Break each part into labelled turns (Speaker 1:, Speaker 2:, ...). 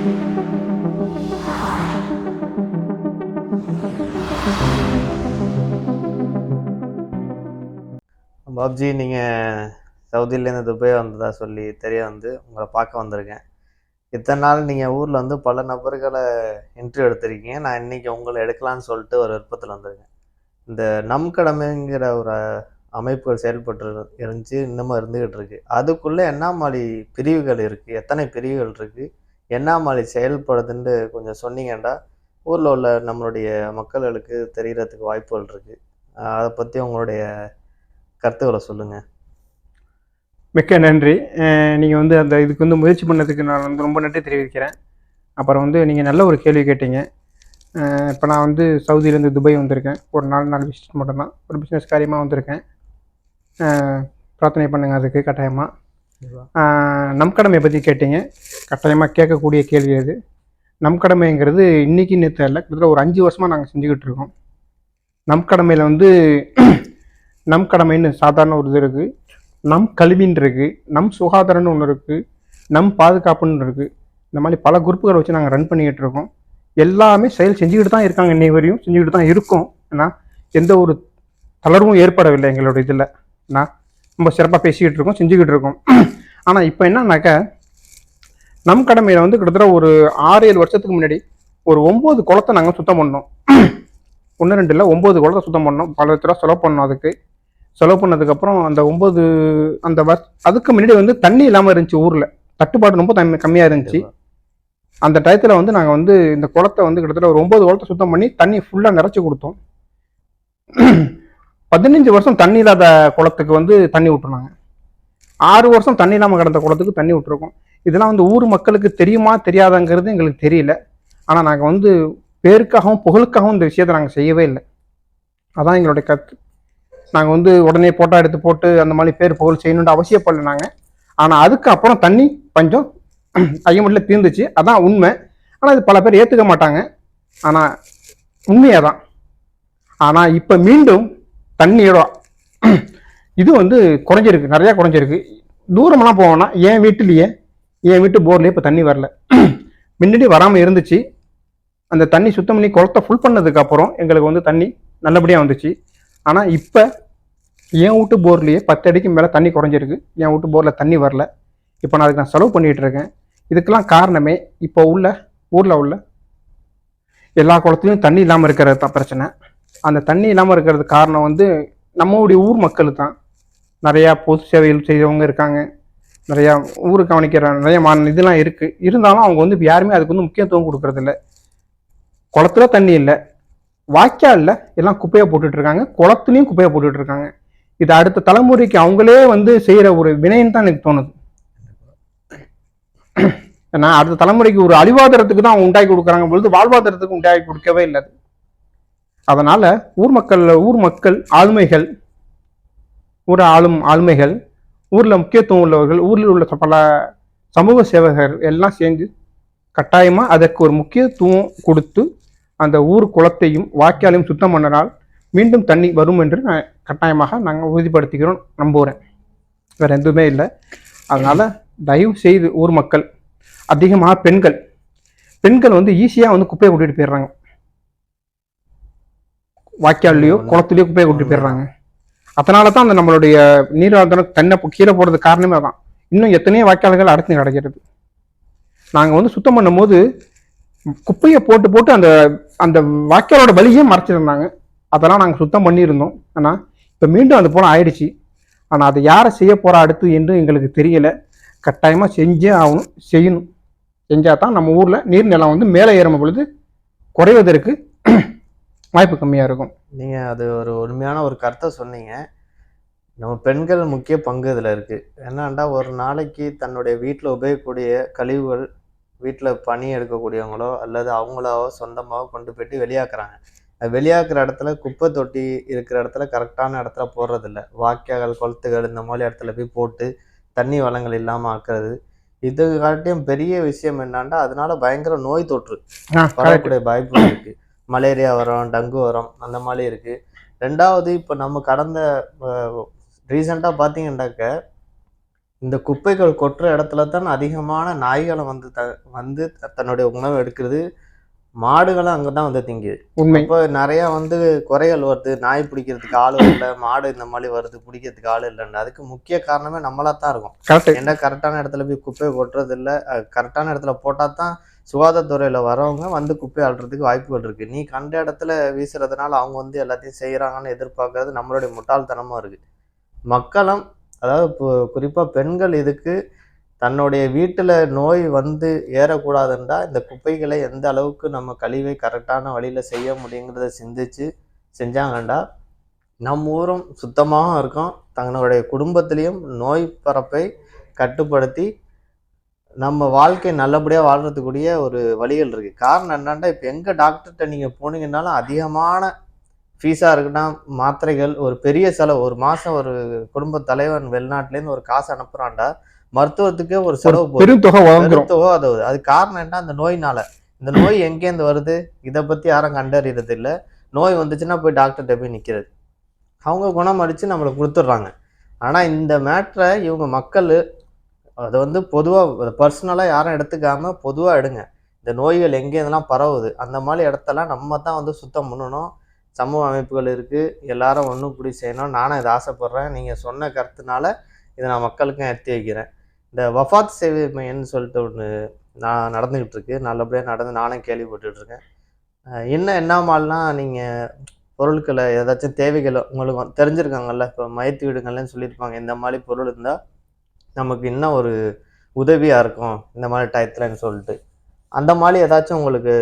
Speaker 1: பாப்ஜி நீங்கள் சவுதியிலேருந்து துபாய் வந்ததா சொல்லி தெரிய வந்து உங்களை பார்க்க வந்திருக்கேன். இத்தனை நாள் நீங்கள் ஊரில் வந்து பல நபர்களை இன்டர்வியூ எடுத்திருக்கீங்க. நான் இன்னைக்கு உங்களை எடுக்கலான்னு சொல்லிட்டு ஒரு விருப்பத்தில் வந்திருக்கேன். இந்த நம் கடமைங்கிற ஒரு அமைப்புகள் செயல்பட்டு இருந்துச்சு இன்னமும் இருந்துக்கிட்டு இருக்குது அதுக்குள்ளே என்ன மாதிரி பிரிவுகள் இருக்குது எத்தனை பிரிவுகள் இருக்குது என்ன செயல்படுதுன்ட்டு செயல்படுதுன்னு கொஞ்சம் சொன்னீங்கன்னா ஊரில் உள்ள நம்மளுடைய மக்களுக்கு தெரிகிறதுக்கு வாய்ப்புகள் இருக்குது அதை பற்றி உங்களுடைய கருத்துக்களை சொல்லுங்கள்
Speaker 2: மிக்க நன்றி. நீங்கள் வந்து அந்த இதுக்கு வந்து முயற்சி பண்ணதுக்கு நான் வந்து ரொம்ப நன்றி தெரிவிக்கிறேன். அப்புறம் வந்து நீங்கள் நல்ல ஒரு கேள்வி கேட்டீங்க. இப்போ நான் வந்து சவுதியிலேருந்து துபாய் வந்திருக்கேன். ஒரு நாலு நாள் விசிட் மட்டும்தான். ஒரு பிஸ்னஸ் காரியமாக வந்திருக்கேன். பிரார்த்தனை பண்ணுங்க அதுக்கு கட்டாயமாக நம் கடமையை பற்றி கேட்டீங்க. கட்டாயமாக கேட்கக்கூடிய கேள்வி அது. நம் கடமைங்கிறது இன்றைக்கி நேற்று இல்லை கிட்டத்தட்ட ஒரு அஞ்சு வருஷமாக நாங்கள் செஞ்சுக்கிட்டு இருக்கோம். நம் கடமையில் வந்து நம் கடமைன்னு சாதாரண ஒரு இது இருக்குது நம் கல்வின்னு இருக்குது நம் சுகாதாரம்னு ஒன்று இருக்குது நம் பாதுகாப்புன்னு இருக்குது இந்த மாதிரி பல குரூப்புகளை வச்சு நாங்கள் ரன் பண்ணிக்கிட்டு இருக்கோம். எல்லாமே செயல் செஞ்சுக்கிட்டு தான் இருக்காங்க இன்னை வரையும். செஞ்சுக்கிட்டு தான் இருக்கோம். ஏன்னா எந்த ஒரு தளர்வும் ஏற்படவில்லை எங்களோட இதில். ஏன்னா ரொம்ப சிறப்பாக பேசிக்கிட்டு இருக்கோம் செஞ்சுக்கிட்டு இருக்கோம். ஆனால் இப்போ என்னன்னாக்கா நம் கடமையில் வந்து கிட்டத்தட்ட ஒரு ஆறு ஏழு வருஷத்துக்கு முன்னாடி ஒரு ஒம்பது குளத்தை நாங்கள் சுத்தம் பண்ணோம். ஒன்று ரெண்டு இல்லை ஒம்பது குளத்தை சுத்தம் பண்ணோம். பல லட்ச ரூபா செலவு பண்ணோம் அதுக்கு. செலவு பண்ணதுக்கப்புறம் அந்த ஒம்பது அந்த வர்ஷ அதுக்கு முன்னாடி வந்து தண்ணி இல்லாமல் இருந்துச்சு ஊரில். தட்டுப்பாடு ரொம்ப தம்மி கம்மியாக இருந்துச்சு. அந்த டயத்தில் வந்து நாங்கள் வந்து இந்த குளத்தை வந்து கிட்டத்தட்ட ஒரு ஒம்பது குளத்தை சுத்தம் பண்ணி தண்ணி ஃபுல்லாக நிறச்சி கொடுத்தோம். பதினஞ்சு வருஷம் தண்ணி இல்லாத குளத்துக்கு வந்து தண்ணி விட்டுருந்தாங்க ஆறு வருஷம் தண்ணி இல்லாமல் கிடந்த குளத்துக்கு தண்ணி விட்டுருக்கோம் இதெல்லாம் வந்து ஊர் மக்களுக்கு தெரியுமா தெரியாதாங்கிறது எங்களுக்கு தெரியல. ஆனால் நாங்கள் வந்து பேருக்காகவும் புகழுக்காகவும் இந்த விஷயத்தை நாங்கள் செய்யவே இல்லை. அதான் எங்களுடைய கருத்து. நாங்கள் வந்து உடனே போட்டோ எடுத்து போட்டு அந்த மாதிரி பேர் புகழ் செய்யணுன்ற அவசியப்படல நாங்கள் ஆனால் அதுக்கு அப்புறம் தண்ணி பஞ்சம் ஐயமட்டில் தீர்ந்துச்சு அதான் உண்மை. ஆனால் இது பல பேர் ஏற்றுக்க மாட்டாங்க. ஆனால் உண்மையாக தான் ஆனால் இப்போ மீண்டும் தண்ணியோட இது வந்து குறைஞ்சிருக்கு நிறையா குறைஞ்சிருக்கு. தூரமெல்லாம் போவோம்னா என் வீட்டுலேயே என் வீட்டு போர்லேயே இப்போ தண்ணி வரல. முன்னாடி வராமல் இருந்துச்சு. அந்த தண்ணி சுத்தம் பண்ணி குளத்தை ஃபுல் பண்ணதுக்கப்புறம் எங்களுக்கு வந்து தண்ணி நல்லபடியாக வந்துச்சு. ஆனால் இப்போ என் வீட்டு போர்லேயே பத்து அடிக்கு மேலே தண்ணி குறைஞ்சிருக்கு. என் வீட்டு போரில் தண்ணி வரல. இப்போ நான் அதுக்கு நான் செலவு பண்ணிகிட்டு இருக்கேன். இதுக்கெல்லாம் காரணமே இப்போ உள்ள ஊரில் உள்ள எல்லா குளத்துலையும் தண்ணி இல்லாமல் இருக்கிறது தான் பிரச்சனை. அந்த தண்ணி இல்லாமல் இருக்கிறது காரணம் வந்து நம்மளுடைய ஊர் மக்கள் தான் நிறையா பொது சேவைகள் செய்கிறவங்க இருக்காங்க. நிறையா ஊர் கவனிக்கிற நிறைய மாநில இதெல்லாம் இருக்குது இருந்தாலும் அவங்க வந்து யாருமே அதுக்கு வந்து முக்கியத்துவம் கொடுக்கறதில்ல. குளத்துல தண்ணி இல்லை. வாய்க்காலில் எல்லாம் குப்பையை போட்டுட்ருக்காங்க இருக்காங்க. குளத்துலையும் குப்பையை போட்டுட்ருக்காங்க இது அடுத்த தலைமுறைக்கு அவங்களே வந்து செய்கிற ஒரு வினைன்னு தான் எனக்கு தோணுது. ஏன்னா அடுத்த தலைமுறைக்கு ஒரு அழிவாதாரத்துக்கு தான் அவங்க உண்டாக்கி கொடுக்குறாங்க பொழுது வாழ்வாதாரத்துக்கு உண்டாக்கி கொடுக்கவே இல்லை அது. அதனால் ஊர் மக்கள் ஊர் மக்கள் ஆளுமைகள் ஊர் ஆளும் ஆளுமைகள் ஊரில் முக்கியத்துவம் உள்ளவர்கள் ஊரில் உள்ள பல சமூக சேவகர் எல்லாம் சேர்ந்து கட்டாயமாக அதற்கு ஒரு முக்கியத்துவம் கொடுத்து அந்த ஊர் குளத்தையும் வாய்க்காலையும் சுத்தம் பண்ணனால் மீண்டும் தண்ணி வரும் என்று நான் கட்டாயமாக நாங்கள் உறுதிப்படுத்திக்கிறோம் நம்புகிறேன் வேறு எதுவுமே இல்லை. அதனால் தயவு செய்து ஊர் மக்கள் அதிகமாக பெண்கள் பெண்கள் வந்து ஈஸியாக வந்து குப்பையை கூட்டிட்டு போயிடுறாங்க. வாய்க்கால்லையோ குளத்துலையோ குப்பையை கூட்டிட்டு போயிடுறாங்க. அதனால தான் அந்த நம்மளுடைய தண்ணை போ- கீழே போடுறது காரணமே தான் இன்னும் எத்தனையோ வாய்க்கால்கள் அடைத்து கிடக்கிறது நாங்கள் வந்து சுத்தம் பண்ணும்போது குப்பையை போட்டு போட்டு அந்த அந்த வாய்க்காலோட வழியே மறைச்சிருந்தாங்க. அதெல்லாம் நாங்கள் சுத்தம் பண்ணியிருந்தோம். ஆனால் இப்போ மீண்டும் அது போல ஆயிடுச்சு. ஆனால் அதை யாரை செய்ய போறா அடுத்து என்று எங்களுக்கு தெரியல. கட்டாயமாக செஞ்சே ஆகணும் செய்யணும். செஞ்சால் தான் நம்ம ஊரில் நீர்நிலம் வந்து மேலே ஏறும் பொழுது குறைவதற்கு வாய்ப்பு கம்மியாக இருக்கும்.
Speaker 1: நீங்கள் அது ஒரு உண்மையான ஒரு கருத்தை சொன்னீங்க. நம்ம பெண்கள் முக்கிய பங்கு இதில் இருக்குது என்னன்னா ஒரு நாளைக்கு தன்னுடைய வீட்டில் உபயோகக்கூடிய கழிவுகள் வீட்டில் பணி எடுக்கக்கூடியவங்களோ அல்லது அவங்களோ சொந்தமாக கொண்டு போயிட்டு வெளியாக்குறாங்க. அது வெளியாக்குற இடத்துல குப்பை தொட்டி இருக்கிற இடத்துல கரெக்டான இடத்துல போடுறதில்ல. வாய்க்கால் குளத்துகள் இந்த மாதிரி இடத்துல போய் போட்டு தண்ணி வளங்கள் இல்லாமல் ஆக்குறது. இது காட்டியும் பெரிய விஷயம் என்னன்னா அதனால பயங்கர நோய் தொற்று. பரவக்கூடிய வாய்ப்பு இருக்கு. மலேரியா வரும் டங்கு வரும் அந்த மாதிரி இருக்குது ரெண்டாவது இப்போ நம்ம கடந்த ரீசெண்டாக பார்த்தீங்கன்னாக்க இந்த குப்பைகள் கொட்டுற இடத்துல தான் அதிகமான நாய்களை வந்து த வந்து தன்னுடைய உணவு எடுக்கிறது. மாடுகளும் அங்கே தான் வந்து திங்குது.
Speaker 2: உண்மை.
Speaker 1: இப்போ நிறையா வந்து குறைகள் வருது. நாய் பிடிக்கிறதுக்கு ஆள் இல்லை மாடு இந்த மாதிரி வருது. பிடிக்கிறதுக்கு ஆள் இல்லைன்னு. அதுக்கு முக்கிய காரணமே நம்மளா தான் இருக்கும்.
Speaker 2: கரெக்ட்
Speaker 1: என்ன கரெக்டான இடத்துல போய் குப்பையை கொட்டுறது இல்லை கரெக்டான இடத்துல போட்டால் தான் சுகாதாரத்துறையில் வரவங்க வந்து குப்பை அள்ளுறதுக்கு வாய்ப்புகள் இருக்குது நீ கண்ட இடத்துல வீசுறதுனால அவங்க வந்து எல்லாத்தையும் செய்கிறாங்கன்னு எதிர்பார்க்கறது நம்மளுடைய முட்டாள்தனமாக இருக்குது மக்களும் அதாவது இப்போ குறிப்பாக பெண்கள் இதுக்கு தன்னுடைய வீட்டில் நோய் வந்து ஏறக்கூடாதுன்றா இந்த குப்பைகளை எந்த அளவுக்கு நம்ம கழிவை கரெக்டான வழியில் செய்ய முடியுங்கிறத சிந்திச்சு செஞ்சாங்கண்டா நம்ம ஊரும் சுத்தமாகவும் இருக்கும். தங்களுடைய குடும்பத்திலையும் நோய் பரப்பை கட்டுப்படுத்தி நம்ம வாழ்க்கை நல்லபடியாக வாழ்றதுக்குரிய ஒரு வழிகள் இருக்குது காரணம் என்னென்னா இப்போ எங்கே டாக்டர்கிட்ட நீங்கள் போனீங்கன்னாலும் அதிகமான ஃபீஸாக இருக்குன்னா மாத்திரைகள் ஒரு பெரிய செலவு. ஒரு மாதம் ஒரு குடும்ப தலைவன் வெளிநாட்டிலேருந்து ஒரு காசு அனுப்புகிறான்டா மருத்துவத்துக்கே ஒரு செலவு
Speaker 2: பெரும் தொகை
Speaker 1: பெருத்தொகை அது அது காரணம் என்ன அந்த நோயினால. இந்த நோய் எங்கேருந்து வருது? இதை பற்றி யாரும் கண்டறியறது இல்லை. நோய் வந்துச்சுன்னா போய் டாக்டர்கிட்ட போய் நிற்கிறது அவங்க குணமடித்து நம்மளுக்கு கொடுத்துட்றாங்க. ஆனால் இந்த மேட்ரை இவங்க மக்கள் அதை வந்து பொதுவாக பர்சனலாக யாரும் எடுத்துக்காம பொதுவாக எடுங்க. இந்த நோய்கள் எங்கேருந்தெல்லாம் பரவுது? அந்த மாதிரி இடத்தெல்லாம் நம்ம தான் வந்து சுத்தம் பண்ணணும். சமூக அமைப்புகள் இருக்குது எல்லாரும் ஒன்று கூடி செய்யணும். நானும் இதை ஆசைப்பட்றேன். நீங்கள் சொன்ன கருத்துனால இதை நான் மக்களுக்கும் எடுத்து வைக்கிறேன். இந்த வஃபாத் சேவை மையம்னு சொல்லிட்டு ஒன்று நான் நடந்துக்கிட்டு இருக்கு நல்லபடியாக நடந்து நானும் கேள்விப்பட்டுட்டு இருக்கேன் அஹ் என்ன மாதிரிலாம் நீங்கள் பொருட்களை ஏதாச்சும் தேவைகள் உங்களுக்கு தெரிஞ்சிருக்காங்கல்ல? இப்போ மயத்து வீடுங்கள்லாம் சொல்லியிருப்பாங்க. இந்த மாதிரி பொருள் இருந்தால் நமக்கு இன்னும் ஒரு உதவியாக இருக்கும்? இந்த மாதிரி டயத்துலன்னு சொல்லிட்டு. அந்த மாதிரி ஏதாச்சும் உங்களுக்கு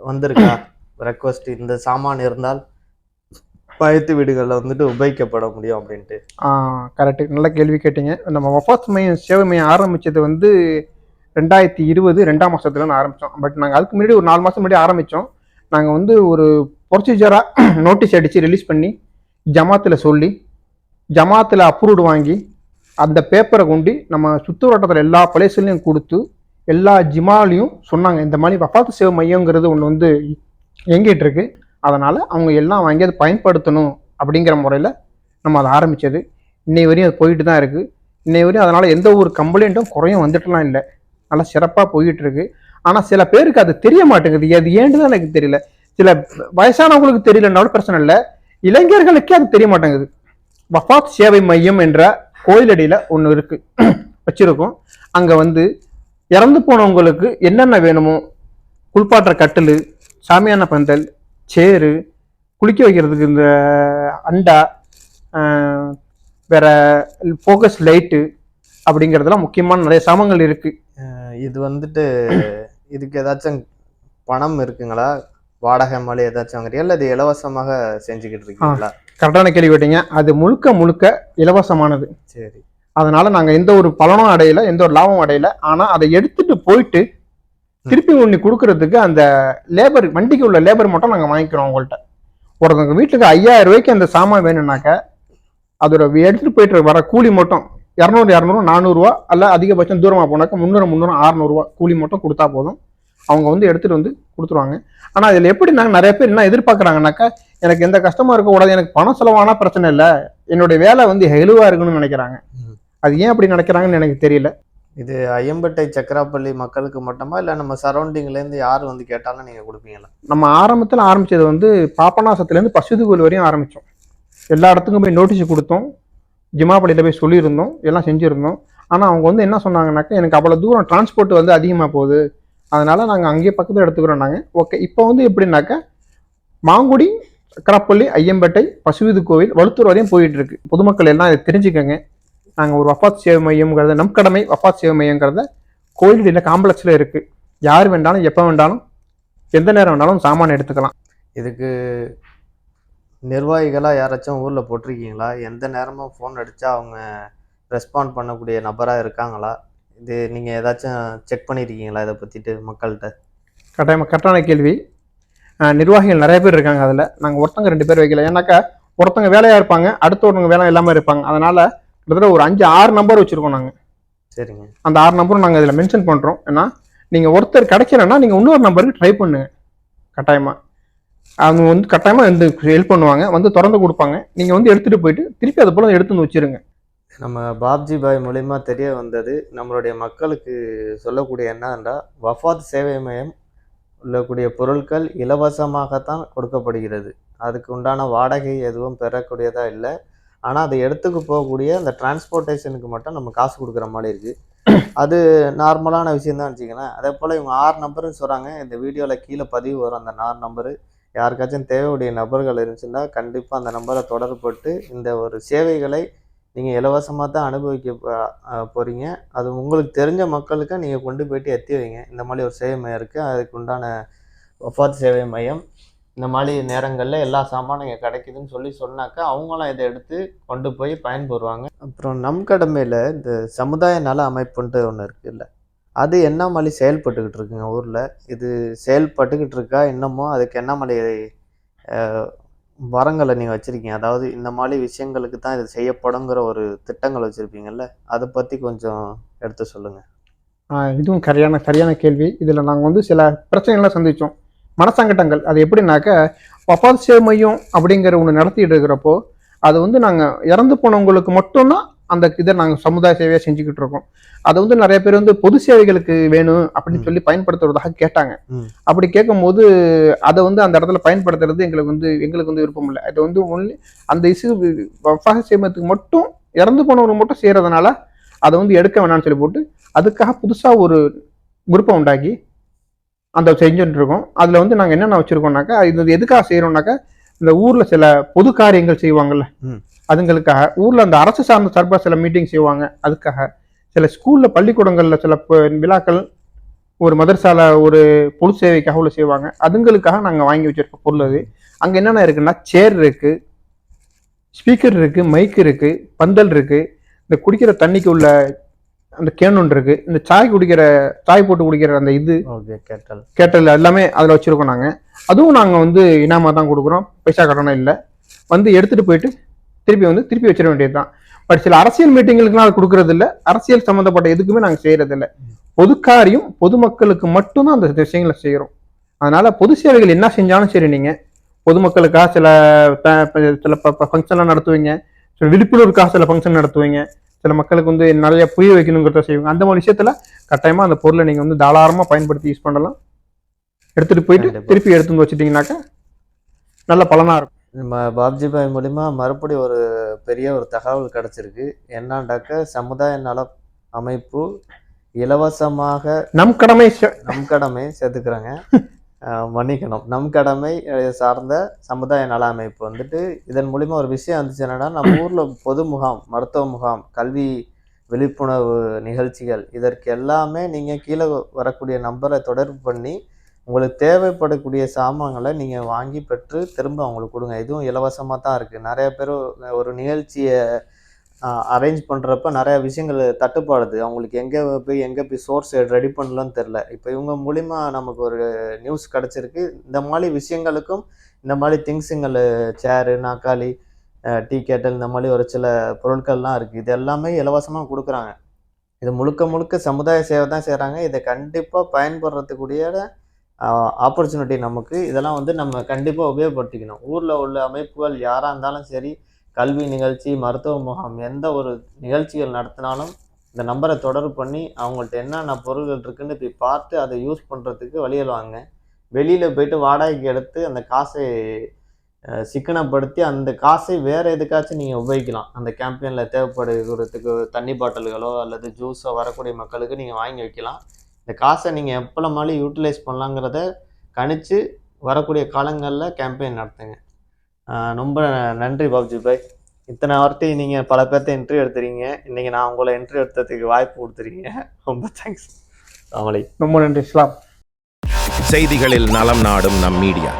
Speaker 1: வந்திருக்கா? ரெக்வஸ்ட் இந்த சாமான் இருந்தால் பயத்து வீடுகளில் வந்துட்டு உபயோகிக்கப்பட முடியும் அப்படின்ட்டு.
Speaker 2: கரெக்டு நல்ல கேள்வி கேட்டீங்க. நம்ம வஃபாத் மையம் சேவை மையம் ஆரம்பித்தது வந்து ரெண்டாயிரத்தி இருபது ரெண்டாம் மாதத்துல ஆரம்பித்தோம் பட் நாங்கள் அதுக்கு முன்னாடி ஒரு நாலு மாதம் முன்னாடி ஆரம்பித்தோம் நாங்கள் வந்து ஒரு ப்ரொசீஜராக நோட்டீஸ் அடித்து ரிலீஸ் பண்ணி ஜமாத்தில் சொல்லி ஜமாத்தில் அப்ரூவ்டு வாங்கி அந்த பேப்பரை கொண்டு நம்ம சுற்று வட்டத்தில் எல்லா பிளேஸ்லையும் கொடுத்து எல்லா ஜிமாலையும் சொன்னாங்க. இந்த மாதிரி வஃபாத் சேவை மையங்கிறது ஒன்று வந்து இயங்கிட்டு இருக்கு. அதனால் அவங்க எல்லாம் வாங்கி அதை பயன்படுத்தணும் அப்படிங்கிற முறையில் நம்ம அதை ஆரம்பித்தது இன்னை வரையும் அது போயிட்டு தான் இருக்குது இன்னை வரையும் அதனால் எந்த ஒரு கம்ப்ளைண்ட்டும் குறையும் வந்துட்டுலாம் இல்லை. நல்லா சிறப்பாக போயிட்டுருக்கு ஆனால் சில பேருக்கு அது தெரிய மாட்டேங்குது. அது ஏன்னு தான் எனக்கு தெரியல. சில வயசானவங்களுக்கு தெரியலனாலும் பிரச்சனை இல்லை. இளைஞர்களுக்கே அது தெரிய மாட்டேங்குது. வஃபாத் சேவை மையம் என்ற கோயிலடியில் ஒன்று இருக்குது வச்சுருக்கோம். அங்கே வந்து இறந்து போனவங்களுக்கு என்னென்ன வேணுமோ குளிப்பாட்டுற கட்டில் சாமியான பந்தல் சேரு குளிக்க வைக்கிறதுக்கு இந்த அண்டா வேற ஃபோக்கஸ் லைட்டு அப்படிங்கிறதுலாம் முக்கியமான நிறைய சாமான்கள் இருக்கு.
Speaker 1: இது வந்துட்டு இதுக்கு ஏதாச்சும் பணம் இருக்குங்களா? வாடகை மாதிரி ஏதாச்சும் வாங்குறீங்க இல்லை இது இலவசமாக செஞ்சுக்கிட்டு இருக்கீங்களா?
Speaker 2: கரெக்டான கேள்வி கேட்டீங்க. அது முழுக்க முழுக்க இலவசமானது.
Speaker 1: சரி.
Speaker 2: அதனால நாங்க எந்த ஒரு பலனும் அடையல எந்த ஒரு லாபமும் அடையல. ஆனா அதை எடுத்துட்டு போயிட்டு திருப்பி ஒண்ணு கொடுக்கறதுக்கு அந்த லேபர் வண்டிக்கு உள்ள லேபர் மட்டும் நாங்க வாங்கிக்கிறோம் உங்கள்கிட்ட ஒருத்தவங்க வீட்டுக்கு ஐயாயிரம் ரூபாய்க்கு அந்த சாமான் வேணும்னாக்க அதோட எடுத்துட்டு போயிட்டு வர கூலி மட்டும் இரநூறு இரநூறு நானூறுரூவா அல்ல அதிகபட்சம் தூரமாக போனாக்க முந்நூறு முந்நூறு அறநூறுவா கூலி மட்டும் கொடுத்தா போதும். அவங்க வந்து எடுத்துட்டு வந்து கொடுத்துருவாங்க. ஆனால் இதில் எப்படி நாங்கள் நிறைய பேர் என்ன எதிர்பார்க்குறாங்கனாக்கா எனக்கு எந்த கஷ்டமா இருக்கக்கூடாது எனக்கு பணம் செலவானா பிரச்சனை இல்லை. என்னுடைய வேலை வந்து ஹெலுவாக இருக்கணும்னு நினைக்கிறாங்க. அது ஏன் அப்படி நினைக்கிறாங்கன்னு எனக்கு தெரியல.
Speaker 1: இது ஐயம்பட்டை சக்கராப்பள்ளி மக்களுக்கு மட்டுமா? இல்லை நம்ம சரௌண்டிங்லேருந்து யார் வந்து கேட்டாலும் நீங்கள் கொடுப்பீங்களா?
Speaker 2: நம்ம ஆரம்பத்தில் ஆரம்பித்தது வந்து பாப்பநாசத்துலேருந்து பசுது கோயில் வரையும் ஆரம்பித்தோம் எல்லா இடத்துக்கும் போய் நோட்டீஸ் கொடுத்தோம். ஜிமாப்பள்ளியில் போய் சொல்லியிருந்தோம். எல்லாம் செஞ்சுருந்தோம். ஆனால் அவங்க வந்து என்ன சொன்னாங்கனாக்கா எனக்கு அவ்வளோ தூரம் டிரான்ஸ்போர்ட் வந்து அதிகமாக போகுது. அதனால் நாங்கள் அங்கேயே பக்கத்தில் எடுத்துக்கிறோம் நாங்கள் ஓகே இப்போ வந்து எப்படின்னாக்கா மாங்குடி சக்கராப்பள்ளி ஐயம்பேட்டை பசுவிது கோவில் வலுத்தூர் வரையும் போயிட்டு இருக்கு. பொதுமக்கள் எல்லாம் இதை தெரிஞ்சுக்கங்க. நாங்கள் ஒரு வஃபாத் சேவை மையம்ங்கிறத நம் கடமை வஃபாத் சேவை மையங்கிறத கோயிலில் காம்ப்ளெக்ஸில் இருக்கு. யார் வேண்டாலும் எப்போ வேண்டாலும் எந்த நேரம் வேணாலும் சாமான் எடுத்துக்கலாம்.
Speaker 1: இதுக்கு நிர்வாகிகளாக யாராச்சும் ஊரில் போட்டிருக்கீங்களா? எந்த நேரமும் ஃபோன் அடித்தா அவங்க ரெஸ்பாண்ட் பண்ணக்கூடிய நபராக இருக்காங்களா? இது நீங்கள் ஏதாச்சும் செக் பண்ணியிருக்கீங்களா இதை பற்றிட்டு மக்கள்கிட்ட?
Speaker 2: கட்டாயமா கரெக்டான கேள்வி. நிர்வாகிகள் நிறைய பேர் இருக்காங்க அதில். நாங்கள் ஒருத்தங்க ரெண்டு பேர் வைக்கல. ஏன்னாக்கா ஒருத்தங்க வேலையாக இருப்பாங்க அடுத்தவங்க வேலை இல்லாமல் இருப்பாங்க. அதனால கிட்டத்தட்ட ஒரு அஞ்சு ஆறு நம்பர் வச்சுருக்கோம் நாங்கள்
Speaker 1: சரிங்க.
Speaker 2: அந்த ஆறு நம்பரும் நாங்கள் இதில் மென்ஷன் பண்ணுறோம் ஏன்னா நீங்கள் ஒருத்தர் கிடைக்கலன்னா நீங்கள் இன்னொரு நம்பருக்கு ட்ரை பண்ணுங்க. கட்டாயமாக அவங்க வந்து கட்டாயமாக வந்து ஹெல்ப் பண்ணுவாங்க. வந்து திறந்து கொடுப்பாங்க. நீங்கள் வந்து எடுத்துகிட்டு போயிட்டு திருப்பி அது போல் எடுத்து வந்து வச்சிருங்க.
Speaker 1: நம்ம பாப்ஜி பாய் மூலிமா தெரிய வந்தது நம்மளுடைய மக்களுக்கு சொல்லக்கூடிய என்னன்னா வஃபாத் சேவை மையம் உள்ளக்கூடிய பொருட்கள் இலவசமாகத்தான் கொடுக்கப்படுகிறது. அதுக்கு உண்டான வாடகை எதுவும் பெறக்கூடியதாக இல்லை. ஆனால் அதை எடுத்துக்கு போகக்கூடிய அந்த டிரான்ஸ்போர்ட்டேஷனுக்கு மட்டும் நம்ம காசு கொடுக்குற மாதிரி இருக்குது அது நார்மலான விஷயம் தான் வச்சுக்கங்களேன். அதே போல் இவங்க ஆறு நம்பருன்னு சொல்கிறாங்க இந்த வீடியோவில் கீழே பதிவு வரும் அந்த ஆறு நம்பரு யாருக்காச்சும் தேவையுடைய நபர்கள் இருந்துச்சுன்னா கண்டிப்பாக அந்த நம்பரை தொடர்புபட்டு இந்த ஒரு சேவைகளை நீங்கள் இலவசமாக தான் அனுபவிக்க போகிறீங்க அது உங்களுக்கு தெரிஞ்ச மக்களுக்கு நீங்கள் கொண்டு போயிட்டு எத்தி வைங்க. இந்த மாதிரி ஒரு சேவை மையம் இருக்குது அதுக்கு உண்டான வஃபாத் சேவை மையம். இந்த மாதிரி நேரங்களில் எல்லா சாமானும் இங்கே கிடைக்குதுன்னு சொல்லி சொன்னாக்கா அவங்களும் இதை எடுத்து கொண்டு போய் பயன்பெறுவாங்க அப்புறம் நம் கடமையில் இந்த சமுதாய நல அமைப்புன்ட்டு ஒன்று இருக்குல்ல அது என்ன மாதிரி செயல்பட்டுக்கிட்டு இருக்குங்க ஊரில்? இது செயல்பட்டுக்கிட்டு இருக்கா இன்னமும் அதுக்கு என்ன மாதிரி வரங்களை நீங்கள் வச்சுருக்கீங்க? அதாவது இந்த மாதிரி விஷயங்களுக்கு தான் இது செய்யப்படுங்கிற ஒரு திட்டங்கள் வச்சுருப்பீங்கல்ல அதை பற்றி கொஞ்சம் எடுத்து சொல்லுங்கள்
Speaker 2: இதுவும் சரியான சரியான கேள்வி. இதில் நாங்கள் வந்து சில பிரச்சனைகள்லாம் சந்தித்தோம் மனசங்கட்டங்கள் அது எப்படின்னாக்க சேவை மையம் அப்படிங்கிற ஒன்று நடத்திட்டு இருக்கிறப்போ அது வந்து நாங்கள் இறந்து போனவங்களுக்கு மட்டும்தான் அந்த இதை நாங்கள் சமுதாய சேவையாக செஞ்சுக்கிட்டு இருக்கோம் அதை வந்து நிறைய பேர் வந்து பொது சேவைகளுக்கு வேணும் அப்படின்னு. சொல்லி பயன்படுத்துறதாக கேட்டாங்க. அப்படி கேட்கும்போது அதை வந்து அந்த இடத்துல பயன்படுத்துறது எங்களுக்கு வந்து எங்களுக்கு வந்து விருப்பம் இல்லை அது வந்து ஒன்லி அந்த இசு வஃபாத் சேமத்துக்கு மட்டும் இறந்து போனவங்களுக்கு மட்டும் செய்கிறதுனால அதை வந்து எடுக்க வேணாம்னு சொல்லி போட்டு அதுக்காக புதுசாக ஒரு குரூப்பை உண்டாக்கி அந்த செஞ்சுட்டு இருக்கோம் அதில் வந்து நாங்கள் என்னென்ன வச்சுருக்கோம்னாக்கா இது எதுக்காக செய்கிறோம்னாக்கா இந்த ஊரில் சில பொது காரியங்கள் செய்வாங்கல்ல.
Speaker 1: ம்.
Speaker 2: அதுங்களுக்காக ஊரில் அந்த அரசு சார்ந்த சார்பாக சில மீட்டிங் செய்வாங்க. அதுக்காக சில ஸ்கூலில் பள்ளிக்கூடங்களில் சில விழாக்கள் ஒரு மதரசால ஒரு பொது சேவைக்காக உள்ள செய்வாங்க. அதுங்களுக்காக நாங்கள் வாங்கி வச்சிருக்க பொருள் அது. அங்கே என்னென்ன இருக்குன்னா சேர் இருக்கு ஸ்பீக்கர் இருக்கு மைக் இருக்கு பந்தல் இருக்கு. இந்த குடிக்கிற தண்ணிக்கு உள்ள அந்த கேன் ஒன்று இருக்கு. இந்த சாய் குடிக்கிற சாய் போட்டு குடிக்கிற அந்த இது
Speaker 1: கேட்டல்.
Speaker 2: கேட்டல் எல்லாமே அதில் வச்சுருக்கோம் நாங்கள் அதுவும் நாங்கள் வந்து இனாமாக தான் கொடுக்குறோம். பைசா கட்டணம் இல்லை. வந்து எடுத்துகிட்டு போயிட்டு திருப்பி வந்து திருப்பி வச்சிட வேண்டியது தான் பட் சில அரசியல் மீட்டிங்களுக்குலாம் அது கொடுக்கறது இல்ல. அரசியல் சம்மந்தப்பட்ட எதுக்குமே நாங்கள் செய்கிறது இல்லை. பொதுக்காரியம் பொதுமக்களுக்கு மட்டும்தான் அந்த விஷயங்களை செய்கிறோம் அதனால பொது சேவைகள் என்ன செஞ்சாலும் சரி நீங்கள் பொதுமக்களுக்காக சில சில ஃபங்க்ஷன்லாம் நடத்துவீங்க. சில விழிப்புணர்வுக்காக சில ஃபங்க்ஷன் நடத்துவீங்க. சில மக்களுக்கு வந்து நிறைய புரிய வைக்கணுங்கிறத செய்வீங்க. அந்த மாதிரி விஷயத்துல கட்டாயமா அந்த பொருளை நீங்க வந்து தாராளமா பயன்படுத்தி யூஸ் பண்ணலாம். எடுத்துட்டு போயிட்டு. திருப்பி எடுத்து வந்து வச்சுட்டீங்கன்னாக்கா நல்ல பலனா இருக்கும்.
Speaker 1: நம்ம பாப்ஜி பாய் மூலிமா மறுபடியும் ஒரு பெரிய ஒரு தகவல் கிடச்சிருக்கு. என்னண்டாக்க சமுதாய நல அமைப்பு இலவசமாக
Speaker 2: நம் கடமை
Speaker 1: நம் கடமை சேர்த்துக்கிறாங்க. மன்னிக்கணும். நம் கடமை சார்ந்த சமுதாய நல அமைப்பு. வந்துட்டு இதன் மூலிமா ஒரு விஷயம் வந்துச்சு என்னென்னா நம்ம ஊரில் பொது முகாம் மருத்துவ முகாம் கல்வி விழிப்புணர்வு நிகழ்ச்சிகள் இதற்கு எல்லாமே நீங்கள் கீழே வரக்கூடிய நம்பரை தொடர்பு பண்ணி உங்களுக்கு தேவைப்படக்கூடிய சாமான்களை நீங்கள் வாங்கி பெற்று திரும்ப அவங்களுக்கு கொடுங்க. இதுவும் இலவசமாக தான் இருக்குது நிறைய பேர் ஒரு நிகழ்ச்சியை அரேஞ்ச் பண்ணுறப்ப நிறையா விஷயங்கள் தட்டுப்பாடுது. அவங்களுக்கு எங்கே போய் எங்கே போய் சோர்ஸ் ரெடி பண்ணலன்னு தெரில இப்போ இவங்க மூலிமா நமக்கு ஒரு நியூஸ் கிடச்சிருக்கு. இந்த மாதிரி விஷயங்களுக்கும் இந்த மாதிரி திங்ஸுங்கள் சேரு நாக்காளி டீ கேட்டல் இந்த மாதிரி ஒரு சில பொருட்கள்லாம் இருக்குது இது எல்லாமே இலவசமாக கொடுக்குறாங்க. இது முழுக்க முழுக்க சமுதாய சேவை தான் செய்கிறாங்க இதை கண்டிப்பாக பயன்படுறதுக்குரிய ஆப்பர்ச்சுனிட்டி நமக்கு. இதெல்லாம் வந்து நம்ம கண்டிப்பாக உபயோகப்படுத்திக்கணும். ஊரில் உள்ள அமைப்புகள் யாராக இருந்தாலும் சரி கல்வி நிகழ்ச்சி மருத்துவ முகாம் எந்த ஒரு நிகழ்ச்சிகள் நடத்தினாலும் இந்த நம்பரை தொடர்பு பண்ணி அவங்கள்ட்ட என்னென்ன பொருள்கள் இருக்குன்னு போய் பார்த்து அதை யூஸ் பண்ணுறதுக்கு வழியல்வாங்க வெளியில் போயிட்டு வாடகைக்கு எடுத்து அந்த காசை சிக்கனப்படுத்தி அந்த காசை வேறு எதுக்காச்சும் நீங்கள் உபயோகிக்கலாம். அந்த கேம்பெயினில் தேவைப்படுகிறதுக்கு தண்ணி பாட்டில்களோ அல்லது ஜூஸோ வரக்கூடிய மக்களுக்கு நீங்கள் வாங்கி வைக்கலாம். இந்த காசை நீங்கள் எப்போ மாதிரி யூட்டிலைஸ் பண்ணலாங்கிறத கணித்து வரக்கூடிய காலங்களில் கேம்பெயின் நடத்துங்க. ரொம்ப நன்றி பாப்ஜி பாய். இத்தனை வார்த்தை நீங்கள் பல பேர்த்த இன்டர்வியூ எடுத்துறீங்க. இன்றைக்கி நான் உங்களை இன்டர்வியூ எடுத்ததுக்கு வாய்ப்பு கொடுத்துருக்கீங்க ரொம்ப தேங்க்ஸ் அவளை
Speaker 2: ரொம்ப நன்றி இஸ்லாம்
Speaker 3: செய்திகளில் நலம் நாடும் நம் மீடியா.